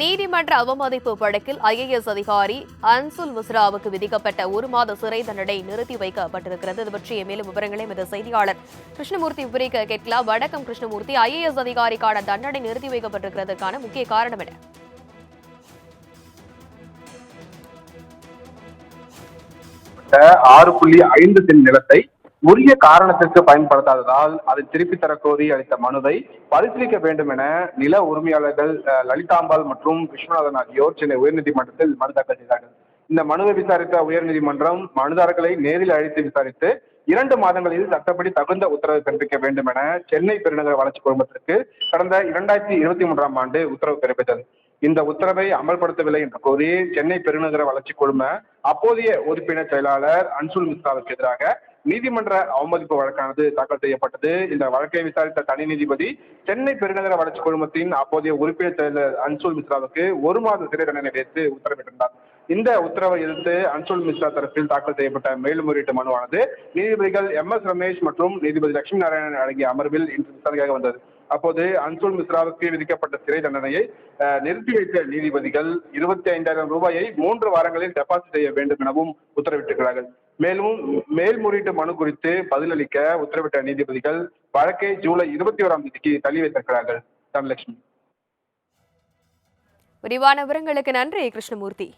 நீதிமன்ற அவமதிப்பு வழக்கில் ஐஏஎஸ் அதிகாரி அன்சுல் மிஸ்ராவுக்கு விதிக்கப்பட்ட ஒரு மாத சிறை தண்டனை நிறுத்தி வைக்கப்பட்டிருக்கிறது. இது பற்றிய மேலும் விவரங்களை இந்த செய்தியாளர் கிருஷ்ணமூர்த்தி விவரிக்க கேட்கலாம். வடக்கம் கிருஷ்ணமூர்த்தி. ஐஏஎஸ் அதிகாரிக்கான தண்டனை நிறுத்தி வைக்கப்பட்டிருக்கிறதுக்கான முக்கிய காரணம் என்ன? ஆறு புள்ளி ஐந்து சென்ட் நிலத்தை உரிய காரணத்திற்கு பயன்படுத்தாததால் அதை திருப்பி தரக்கோரி அளித்த மனுவை பரிசீலிக்க வேண்டும் என நில உரிமையாளர்கள் லலிதாம்பாள் மற்றும் விஸ்வநாதன் ஆகியோர் சென்னை உயர்நீதிமன்றத்தில் மனு தாக்கல் செய்தார்கள். இந்த மனுவை விசாரித்த உயர்நீதிமன்றம் மனுதாரர்களை நேரில் அழைத்து விசாரித்து இரண்டு மாதங்களில் சட்டப்படி தகுந்த உத்தரவு பிறப்பிக்க வேண்டும் என சென்னை பெருநகர வளர்ச்சி குழுமத்திற்கு கடந்த இரண்டாயிரத்தி இருபத்தி மூன்றாம் ஆண்டு உத்தரவு பிறப்பித்தது. இந்த உத்தரவை அமல்படுத்தவில்லை என்று கோரி சென்னை பெருநகர வளர்ச்சி குழும அப்போதைய உறுப்பினர் செயலாளர் அன்சுல் மிஸ்ராவுக்கு எதிராக நீதிமன்ற அவமதிப்பு வழக்கானது தாக்கல் செய்யப்பட்டது. இந்த வழக்கை விசாரித்த தனி நீதிபதி சென்னை பெருநகர வளர்ச்சி குழுமத்தின் அப்போதைய உறுப்பினர் செயலர் அன்சுல் மிஸ்ராவுக்கு ஒரு மாத சிறை தண்டனை விதித்து உத்தரவிட்டிருந்தார். இந்த உத்தரவை எதிர்த்து அன்சுல் மிஸ்ரா தரப்பில் தாக்கல் செய்யப்பட்ட மேல்முறையீட்டு மனுவானது நீதிபதிகள் எம் எஸ் ரமேஷ் மற்றும் நீதிபதி லட்சுமி நாராயணன் அடங்கிய அமர்வில் இன்று விசாரணையாக வந்தது. அப்போது அன்சுல் மிஸ்ராவுக்கு விதிக்கப்பட்ட சிறை தண்டனையை நிறுத்தி வைத்த நீதிபதிகள் இருபத்தி ஐந்தாயிரம் ரூபாயை மூன்று வாரங்களில் டெபாசிட் செய்ய வேண்டும் எனவும் உத்தரவிட்டிருக்கிறார்கள். மேலும் மேல்முறையீட்டு மனு குறித்து பதிலளிக்க உத்தரவிட்ட நீதிபதிகள் வழக்கை ஜூலை இருபத்தி ஓராம் தேதிக்கு தள்ளி வைத்திருக்கிறார்கள். தனலட்சுமி. விரிவான விவரங்களுக்கு நன்றி கிருஷ்ணமூர்த்தி.